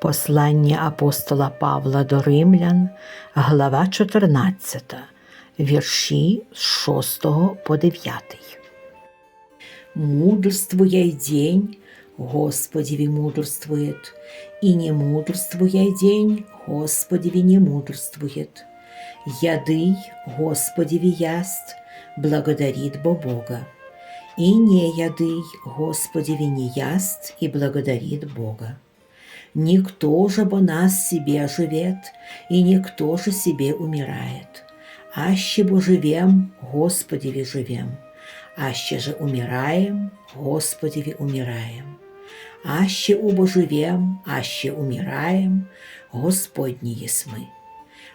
Послання апостола Павла до Римлян, глава 14, вірші з 6 по 9. Мудрствуя день, Господеви мудрствует, и не мудрствуя день, Господеви не мудрствует. Ядый, Господеви яст, благодарит бо Бога. И не ядый, Господеви не яст, и благодарит Бога. Никто же бо нас себе живет, и никто же себе умирает. Аще бо живем, Господеви живем, аще же умираем, Господеви умираем. Аще убо живем, аще умираем, Господни есмы.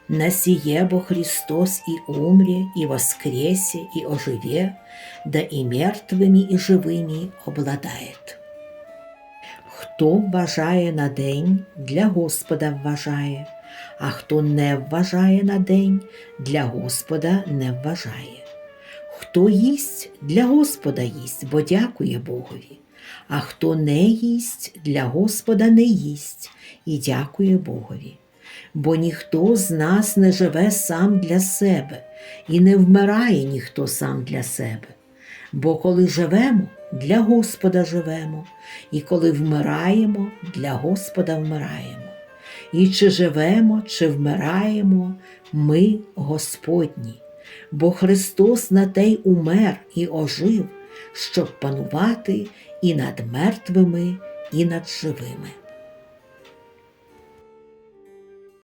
На сие бо Христос и умре, и воскресе, и оживе, да и мертвыми, и живыми обладает. Хто вважає на день, для Господа вважає, а хто не вважає на день, для Господа не вважає. Хто їсть, для Господа їсть, бо дякує Богові, а хто не їсть, для Господа не їсть і дякує Богові. Бо ніхто з нас не живе сам для себе, і не вмирає ніхто сам для себе. Бо коли живемо, для Господа живемо, і коли вмираємо, для Господа вмираємо. І чи живемо, чи вмираємо, ми Господні, бо Христос на те й умер і ожив, щоб панувати і над мертвими, і над живими.